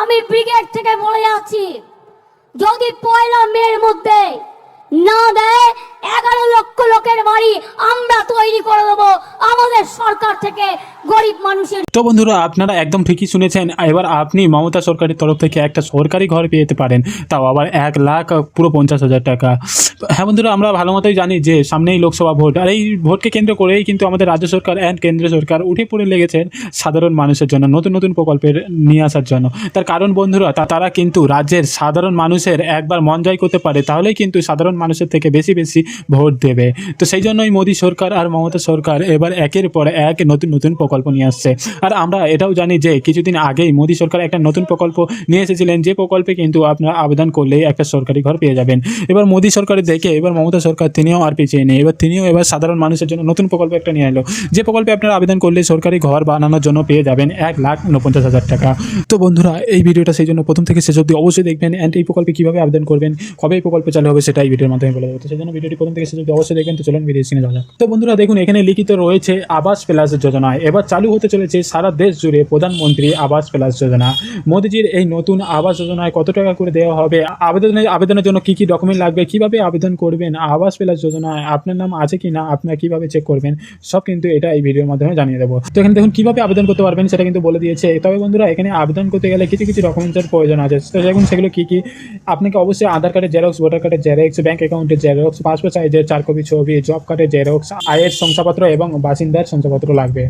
আমি ব্রিগেড থেকে বলে যাচ্ছি, যদি পয়লা মেয়ের মধ্যে না দেয়, এগারো লক্ষ লোকের বাড়ি আমরা তৈরি করে দেবো। সরকার থেকে গরিব মানুষের তো বন্ধুরা, আপনারা একদম ঠিকই শুনেছেন। এবার আপনি মমতা সরকারের তরফ থেকে একটা সরকারি ঘর পেয়ে যেতে পারেন। তাও আবার এক লাখ, পুরো পঞ্চাশ হাজার টাকা। হ্যাঁ বন্ধুরা, আমরা ভালো মতোই জানি যে সামনেই লোকসভা ভোট। আর এই ভোটকে কেন্দ্র করেই কিন্তু আমাদের রাজ্য সরকার অ্যান্ড কেন্দ্র সরকার উঠে পড়ে লেগেছেন সাধারণ মানুষের জন্য, নতুন নতুন প্রকল্পের নিয়ে আসার জন্য। তার কারণ বন্ধুরা তারা কিন্তু রাজ্যের সাধারণ মানুষের একবার মন জয় করতে পারে, তাহলেই কিন্তু সাধারণ মানুষের থেকে বেশি বেশি ভোট দেবে। তো সেই জন্যই মোদী সরকার আর মমতা সরকার এবার একের পর এক নতুন নতুন প্রকল্প নিয়ে আসছে। আর আমরা এটাও জানি যে কিছুদিন আগেই মোদী সরকার একটা নতুন প্রকল্প নিয়ে এসেছিলেন। যে প্রকল্পে কিন্তু আপনারা আবেদন করলেই একটা সরকারি ঘর পেয়ে যাবেন। এবার মোদী সরকারের দেখে, এবার মমতা সরকার তিনিও আর পিছিয়ে নেই। এবার তিনিও এবার সাধারণ মানুষের জন্য নতুন প্রকল্প একটা নিয়ে এলো। যে প্রকল্পে আপনারা আবেদন করলে সরকারি ঘর বানানোর জন্য পেয়ে যাবেন এক লাখ উনপঞ্চাশ হাজার টাকা। তো বন্ধুরা, এই ভিডিওটা সেই জন্য প্রথম থেকে শেষ অবধি অবশ্যই দেখবেন। অ্যান্ড এই প্রকল্পে কীভাবে আবেদন করবেন, কবে এই প্রকল্প চালু হবে সেটা এই ভিডিওর মাধ্যমে বলে দেবো সেই জন্য ভিডিওটি প্রথম থেকে শেষ অবধি অবশ্যই দেখবেন। তো চলুন ভিডিও স্ক্রিনে যাওয়া তো বন্ধুরা, দেখুন, এখানে লিখিত রয়েছে আবাস প্লাস যোজনা। এবার চালু হতে চলেছে সারা দেশ জুড়ে প্রধানমন্ত্রী আবাস প্লাস যোজনা। মোদিজির এই নতুন আবাস যোজনায় কত টাকা করে দেওয়া হবে? আবেদনের আবেদনের জন্য কি কি ডকুমেন্ট লাগবে? কীভাবে আবেদন করবেন? আবাস প্লাস যোজনায় আপনার নাম আছে কি না আপনার কীভাবে চেক করবেন? সব কিন্তু এটা এই ভিডিওর মাধ্যমে জানিয়ে দেবো। তো এখানে দেখুন, কীভাবে আবেদন করতে পারবেন সেটা কিন্তু বলে দিয়েছে। তবে বন্ধুরা, এখানে আবেদন করতে গেলে কিছু কিছু ডকুমেন্টসের প্রয়োজন আছে। তো দেখুন, সেগুলো কি কি? আপনাকে অবশ্যই আধার কার্ডের জেরক্স ভোটার কার্ডের জেরক্স ব্যাংক অ্যাকাউন্টের জেরক্স পাসপোর্ট সাইজের চার কপি ছবি জব কার্ডের জেরক্স আয়ের শংসাপত্র এবং বাসিন্দার শংসাপত্র লাগবে।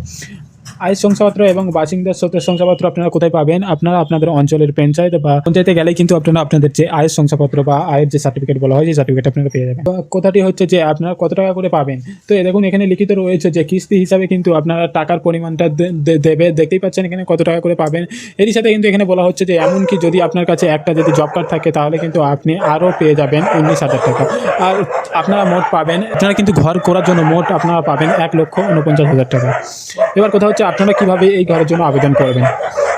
আয়ের শংসাপত্র এবং বাসিন্দার সত্যের শংসাপত্র আপনারা কোথায় পাবেন? আপনারা আপনাদের অঞ্চলের পঞ্চায়েত বা পঞ্চায়েতে গেলে কিন্তু আপনারা আপনাদের যে আয়ের শংসাপত্র বা আয়ের যে সার্টিফিকেট বলা হয় যে সার্টিফিকেট আপনারা পেয়ে যাবেন। কথাটি হচ্ছে যে আপনারা কত টাকা করে পাবেন? তো দেখুন, এখানে লিখিত রয়েছে যে কিস্তি হিসাবে কিন্তু আপনারা টাকার পরিমাণটা দেবে। দেখতেই পাচ্ছেন এখানে কত টাকা করে পাবেন। এরই সাথে কিন্তু এখানে বলা হচ্ছে যে এমনকি যদি আপনার কাছে একটা যদি জব কার্ড থাকে, তাহলে কিন্তু আপনি আরও পেয়ে যাবেন উনিশ হাজার টাকা। আর আপনারা মোট পাবেন, আপনারা কিন্তু ঘর করার জন্য মোট আপনারা পাবেন এক লক্ষ উনপঞ্চাশ হাজার টাকা। এবার কথা হচ্ছে আপনারা কীভাবে এই ঘরের জন্য আবেদন করবেন?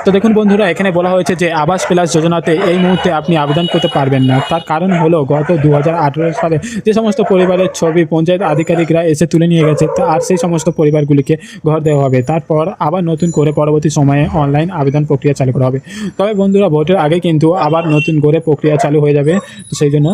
তো দেখুন বন্ধুরা, এখানে বলা হয়েছে যে আবাস প্লাস যোজনাতে এই মুহূর্তে আপনি আবেদন করতে পারবেন না। তার কারণ হলো গত দু হাজার আঠেরো সালে যে সমস্ত পরিবারের ছবি, পঞ্চায়েত আধিকারিকরা এসে তুলে নিয়ে গেছে, তা আর সেই সমস্ত পরিবারগুলিকে ঘর দেওয়া হবে। তারপর আবার নতুন করে পরবর্তী সময়ে অনলাইন আবেদন প্রক্রিয়া চালু করা হবে। তবে বন্ধুরা, ভোটের আগে কিন্তু আবার নতুন করে প্রক্রিয়া চালু হয়ে যাবে, তো সেই জন্য